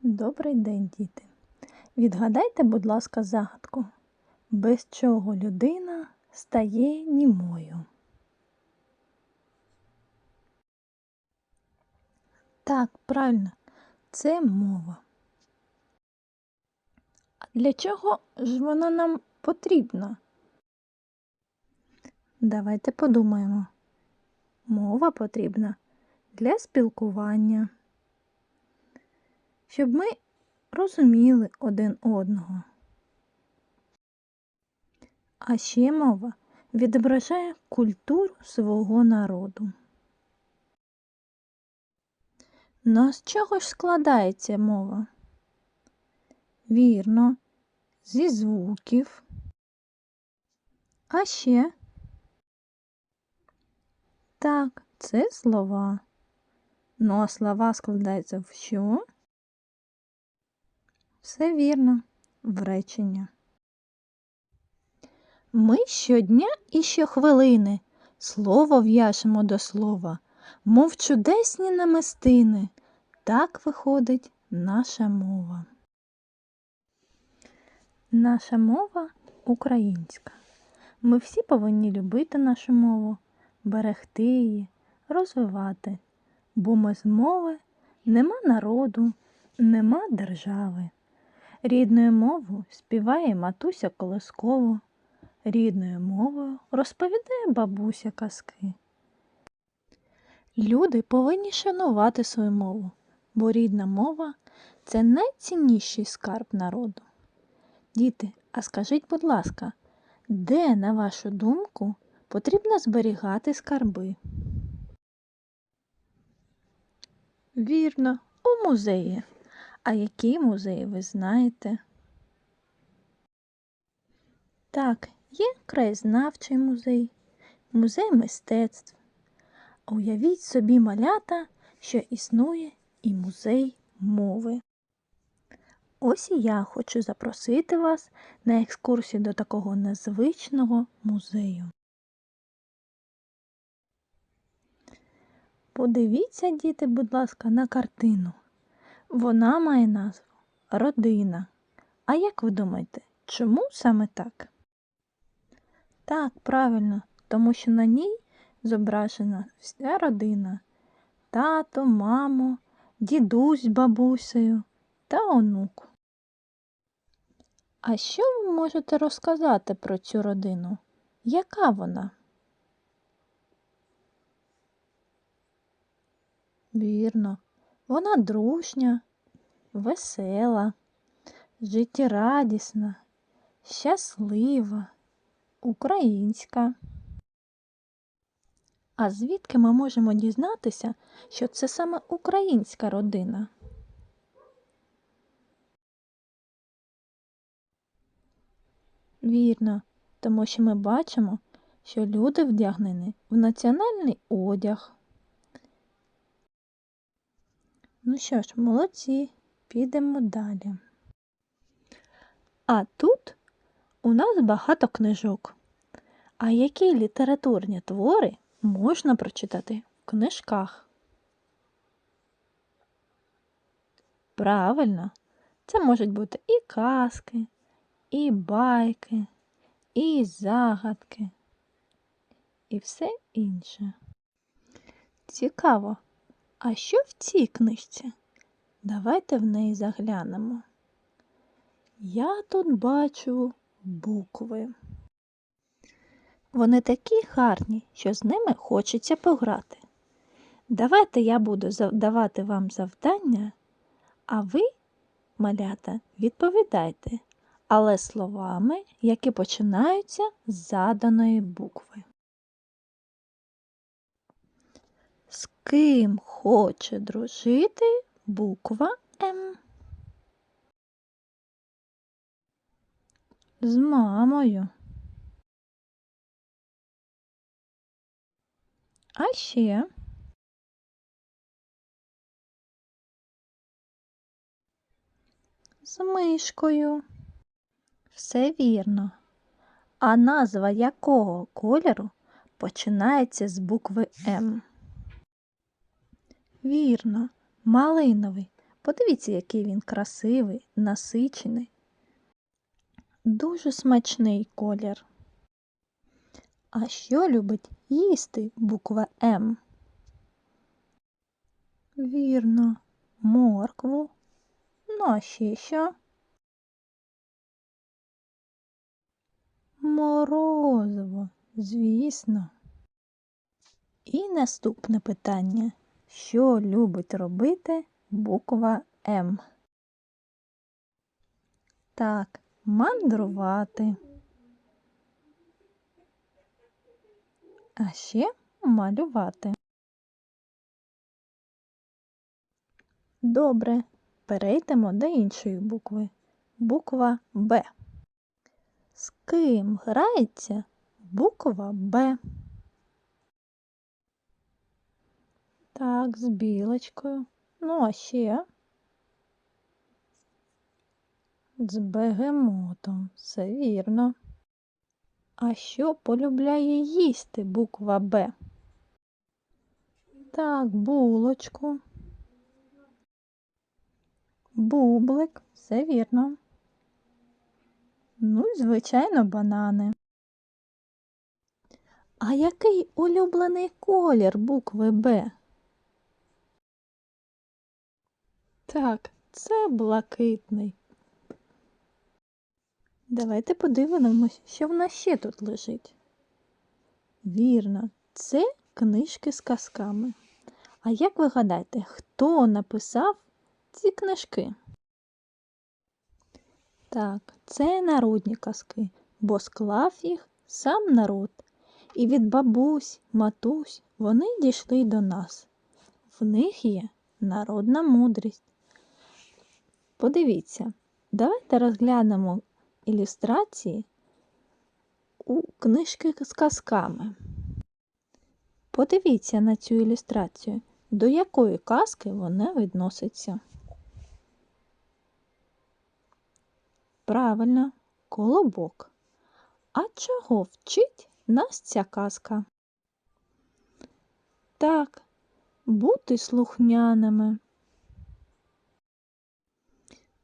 Добрий день, діти. Відгадайте, будь ласка, загадку, без чого людина стає німою. Так, правильно, це мова. А для чого ж вона нам потрібна? Давайте подумаємо. Мова потрібна для спілкування, щоб ми розуміли один одного. А ще мова відображає культуру свого народу. Ну, а з чого ж складається мова? Вірно, зі звуків. А ще так, це слова. Ну а слова складаються в що? Все вірно, в речення. Ми щодня і щохвилини слово в'яжемо до слова, мов чудесні намистини. Так виходить наша мова. Наша мова українська. Ми всі повинні любити нашу мову, берегти її, розвивати, бо без мови нема народу, нема держави. Рідною мовою співає матуся колискову, рідною мовою розповідає бабуся казки. Люди повинні шанувати свою мову, бо рідна мова це найцінніший скарб народу. Діти, а скажіть, будь ласка, де, на вашу думку, потрібно зберігати скарби? Вірно, у музеї. А які музеї ви знаєте? Так, є краєзнавчий музей, музей мистецтв. Уявіть собі малята, що існує і музей мови. Ось і я хочу запросити вас на екскурсію до такого незвичного музею. Подивіться, діти, будь ласка, на картину. Вона має назву Родина. А як ви думаєте, чому саме так? Так, правильно, тому що на ній зображена вся родина тато, мамо, дідусь з бабусею та онук. А що ви можете розказати про цю родину? Яка вона? Вірно, вона дружня, весела, життєрадісна, щаслива, українська. А звідки ми можемо дізнатися, що це саме українська родина? Вірно, тому що ми бачимо, що люди вдягнені в національний одяг. Ну що ж, молодці, підемо далі. А тут у нас багато книжок. А які літературні твори можна прочитати в книжках? Правильно, це можуть бути і казки, і байки, і загадки, і все інше. Цікаво, а що в цій книжці? Давайте в неї заглянемо. Я тут бачу букви. Вони такі гарні, що з ними хочеться пограти. Давайте я буду давати вам завдання, а ви, малята, відповідайте, але словами, які починаються з заданої букви. З ким хоче дружити буква М? З мамою. А ще з мишкою. Все вірно. А назва якого кольору починається з букви М? Вірно, малиновий, Подивіться, який він красивий, насичений. Дуже смачний колір. А що любить їсти буква М? Вірно, моркву. Ну, а ще що? Морозиво, звісно. І наступне питання. Що любить робити буква М? Так, мандрувати. А ще малювати. Добре, перейдемо до іншої букви. Буква Б. З ким грається буква Б? Так, з білочкою. Ну, а ще з бегемотом. Все вірно. А що полюбляє їсти буква Б? Так, булочку. Бублик, все вірно. Ну звичайно, банани. А який улюблений колір букви Б? Так, це блакитний. Давайте подивимось, що в нас ще тут лежить. Вірно, це книжки з казками. А як ви гадаєте, хто написав ці книжки? Так, це народні казки, бо склав їх сам народ. І від бабусь, матусь вони дійшли до нас. В них є народна мудрість. Подивіться, давайте розглянемо ілюстрації у книжки з казками. Подивіться на цю ілюстрацію, до якої казки вона відноситься. Правильно, колобок. А чого вчить нас ця казка? Так, бути слухняними.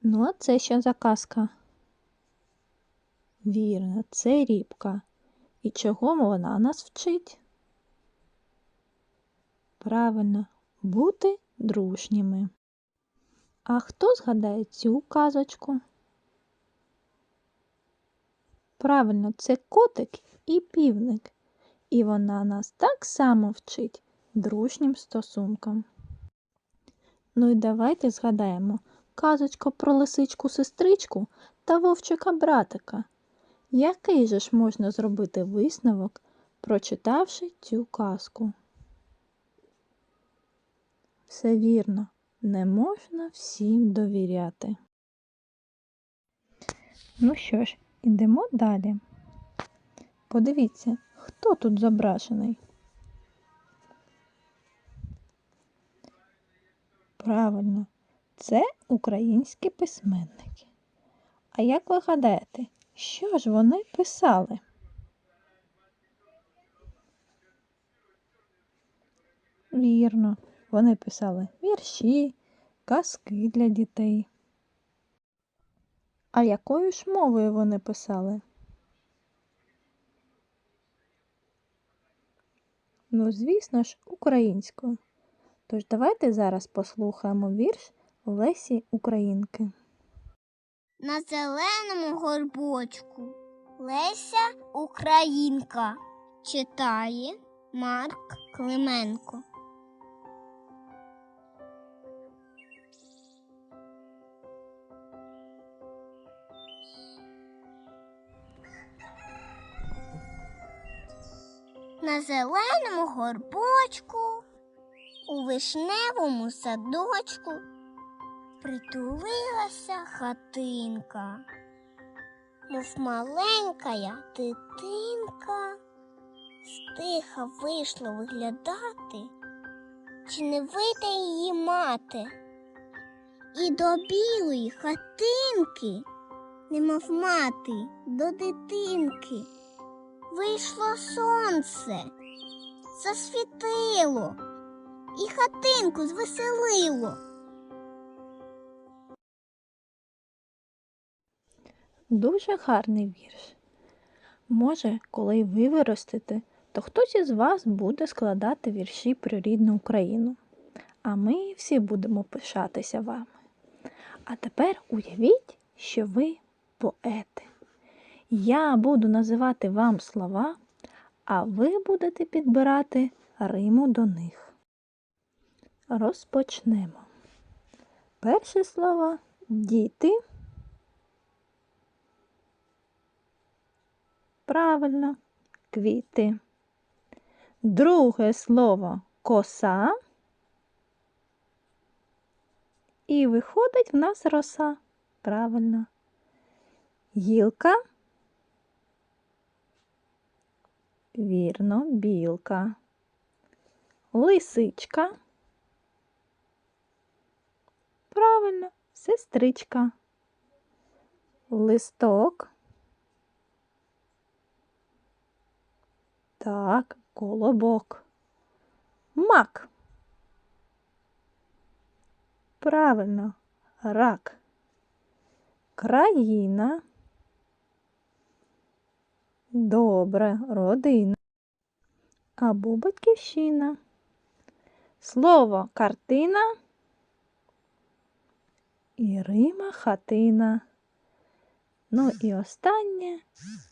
Ну, а це що за казка? Вірно, це рібка. І чого вона нас вчить? Правильно, бути дружніми. А хто згадає цю казочку? Правильно, це котик і півник. І вона нас так само вчить дружнім стосункам. Ну і давайте згадаємо казочку про лисичку сестричку та вовчика братика. Який же ж можна зробити висновок, прочитавши цю казку? Все вірно, не можна всім довіряти. Ну що ж, ідемо далі. Подивіться, хто тут зображений. Правильно, це українські письменники. А як ви гадаєте, що ж вони писали? Вірно, вони писали вірші, казки для дітей. А якою ж мовою вони писали? Ну, звісно ж, українською. Тож давайте зараз послухаємо вірш Лесі Українки. На зеленому горбочку Леся Українка читає Марк Клименко. На зеленому горбочку у вишневому садочку притулилася хатинка, мов маленькая дитинка, стиха вийшла виглядати, чи не вийде її мати. І до білої хатинки, немов мати до дитинки, вийшло сонце, засвітило і хатинку звеселило. Дуже гарний вірш. Може, коли ви виростете, то хтось із вас буде складати вірші про рідну Україну. А ми всі будемо пишатися вами. А тепер уявіть, що ви поети. Я буду називати вам слова, а ви будете підбирати риму до них. Розпочнемо. Перше слово діти. Правильно, квіти. Друге слово коса. І виходить в нас роса. Правильно. Гілка. Вірно, білка. Лисичка. Правильно, сестричка. Листок. Так, колобок. Мак. Правильно, рак. Країна. Добре, родина. Або батьківщина. Слово картина. І Рима хатина. Ну і останнє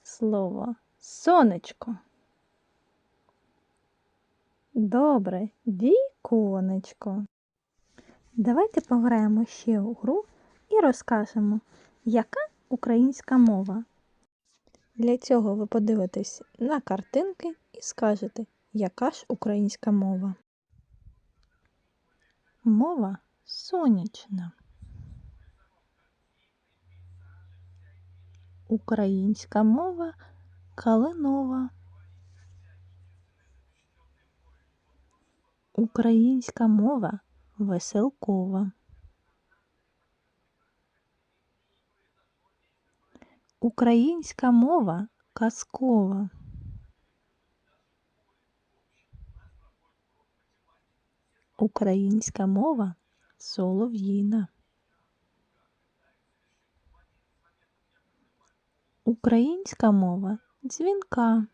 слово сонечко. Добре, віконечко. Давайте пограємо ще у гру і розкажемо, яка українська мова. Для цього ви подивитесь на картинки і скажете, яка ж українська мова. Мова сонячна. Українська мова калинова. Українська мова веселкова. Українська мова казкова. Українська мова солов'їна. Українська мова дзвінка.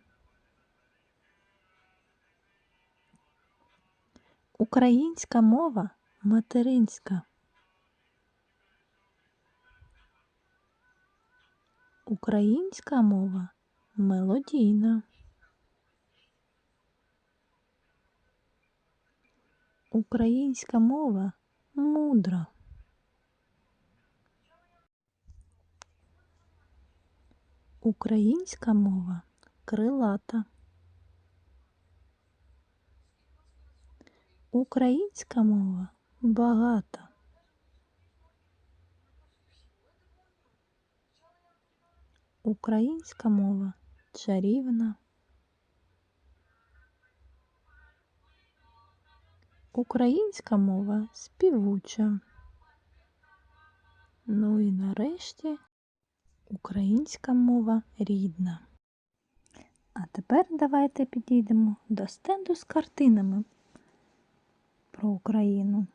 Українська мова материнська. Українська мова мелодійна. Українська мова мудра. Українська мова крилата. Українська мова багата. Українська мова чарівна. Українська мова співуча. Ну і нарешті українська мова рідна. А тепер давайте підійдемо до стенду з картинами про Україну.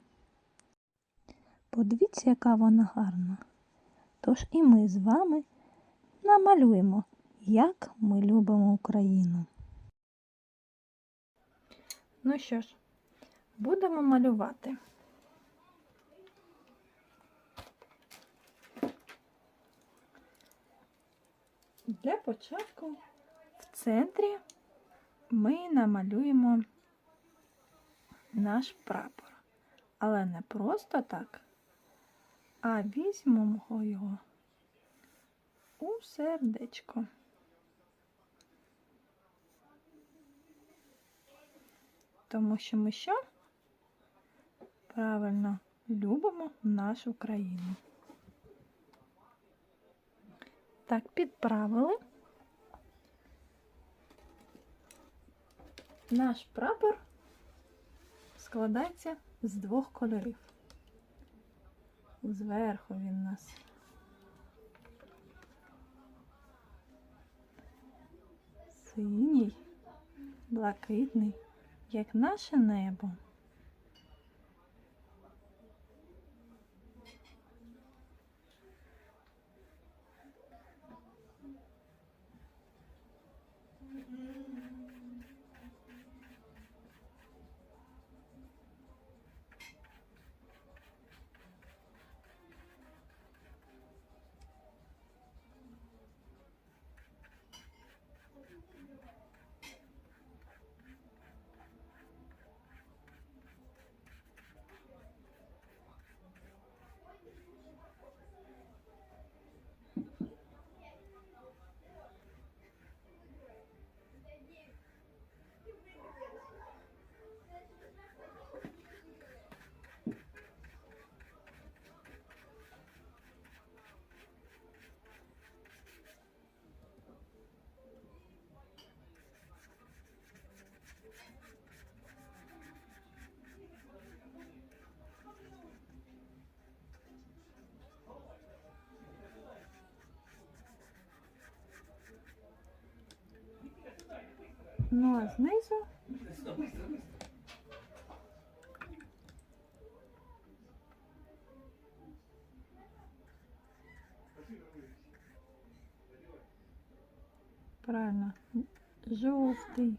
Подивіться, яка вона гарна. Тож і ми з вами намалюємо, як ми любимо Україну. Ну що ж, будемо малювати. Для початку в центрі ми намалюємо наш прапор. Але не просто так, а візьмемо його у сердечко. Тому що ми що? Правильно любимо нашу країну. Так, підправили. Наш прапор складається з двох кольорів. Зверху він у нас. Синій, блакитний, як наше небо. Ну а знизу правильно, жовтий.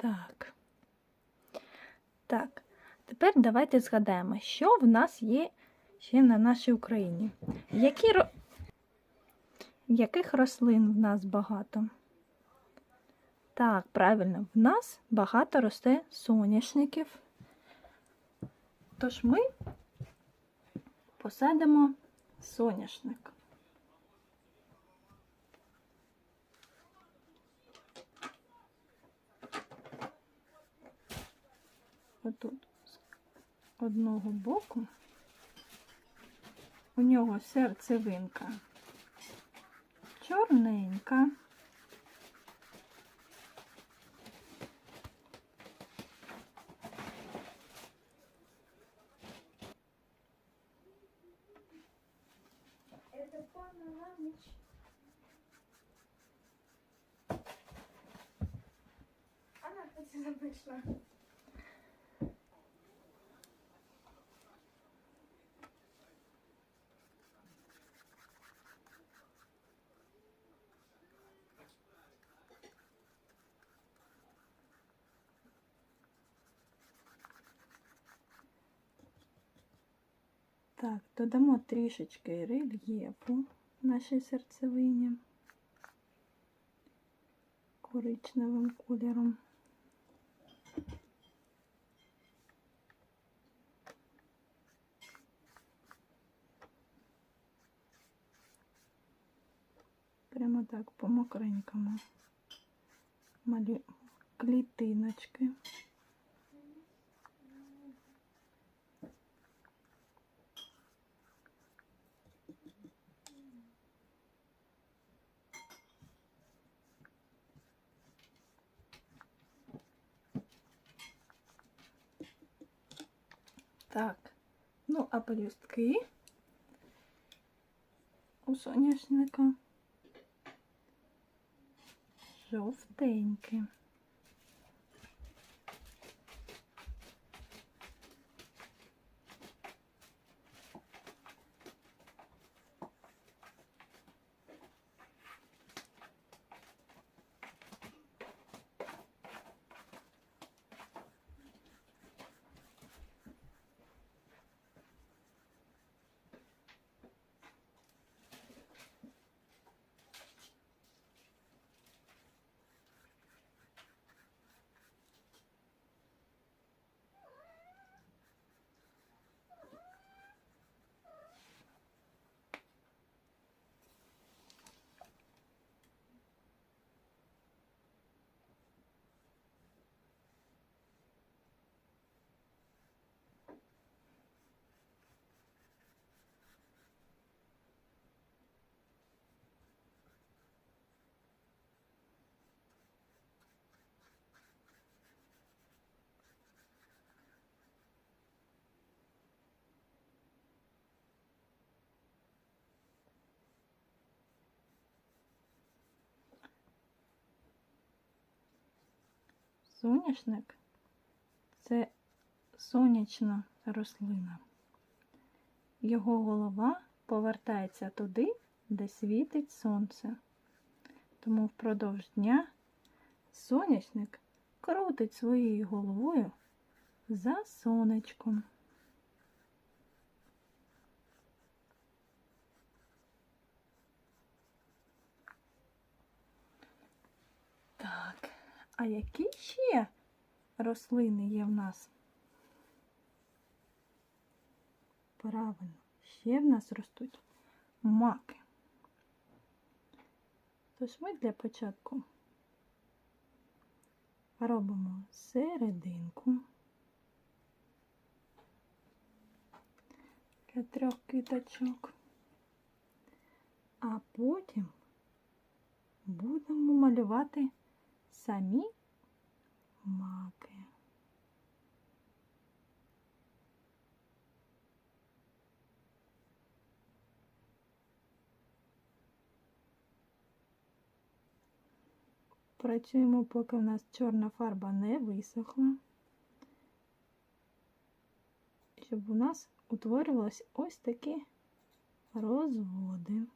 Так. Так. Тепер давайте згадаємо, що в нас є ще на нашій Україні. Які. Яких рослин в нас багато? Так, правильно, в нас багато росте соняшників. Тож ми посадимо соняшник. Отут з одного боку у нього серцевинка чорненька. Она хотела вышла. Так, додамо трішечки рельєфу нашій серцевині коричневим кольором. Прямо так по мокренькому малі клітиночки. Так, ну а пелюстки? У соняшника. Жовтенькі. Соняшник це сонячна рослина. Його голова повертається туди, де світить сонце. Тому впродовж дня сонячник крутить своєю головою за сонечком. Так, а які ще рослини є в нас? Правильно, ще в нас ростуть маки. Тож ми для початку робимо серединку для трьох квіточок, а потім будемо малювати самі маки. Працюємо, поки у нас чорна фарба не висохла, щоб у нас утворювалися ось такі розводи.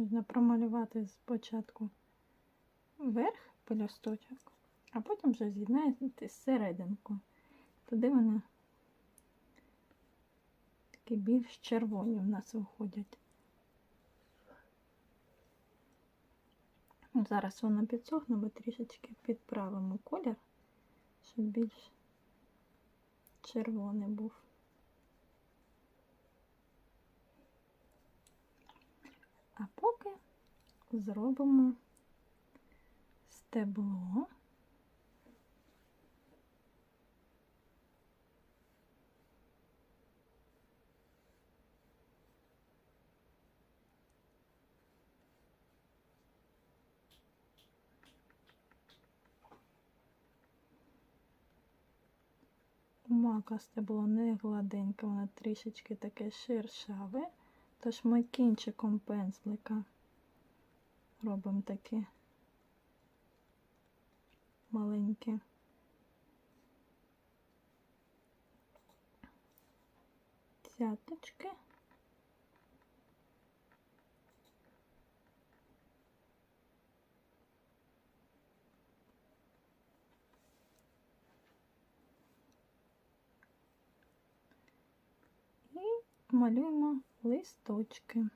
Можна промалювати спочатку верх пелюсточок, а потім вже з'єднаєте серединку. Туди вони такі більш червоні в нас виходять. Зараз воно підсохне, ми трішечки підправимо колір, щоб більш червоний був. А поки зробимо стебло. Мака стебло не гладеньке, воно трішечки таке шершаве. Тож ми кінчиком пензлика робимо такі маленькі цяточки. І малюємо листочки.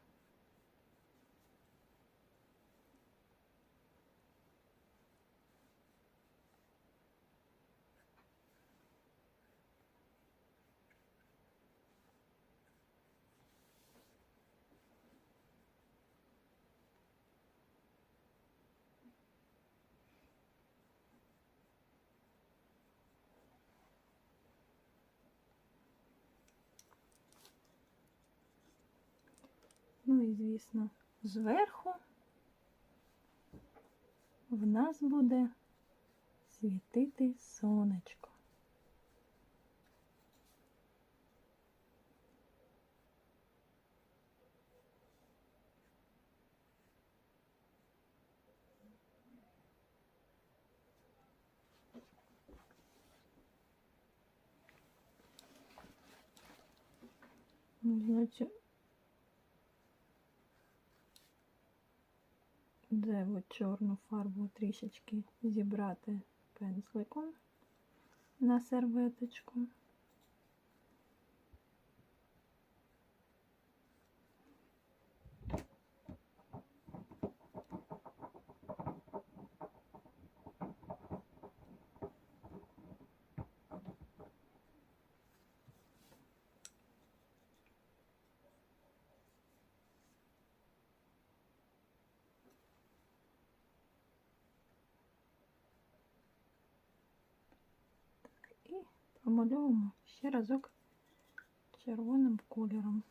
Ну і, звісно, зверху в нас буде світити сонечко. Ну, значить, зайву чорну фарбу трішечки зібрати пензликом на серветочку. І ще разок червоним кольором.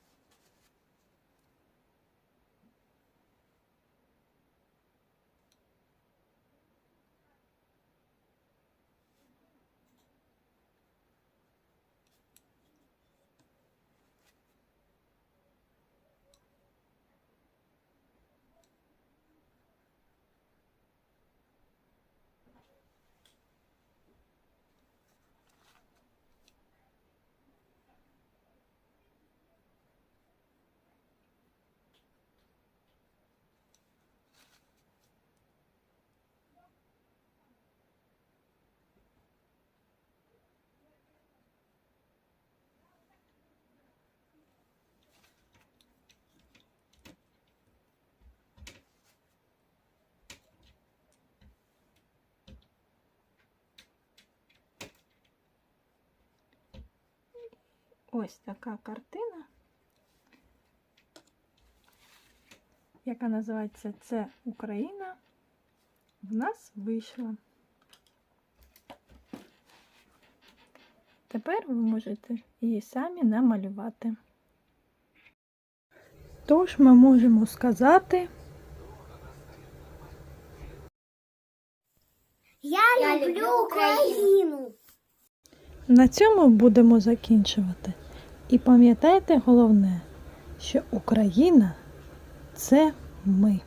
Ось така картина, яка називається Це Україна, в нас вийшла. Тепер ви можете її самі намалювати. Тож ми можемо сказати, Я, люблю Україну. на цьому будемо закінчувати. І пам'ятайте головне, що Україна це ми.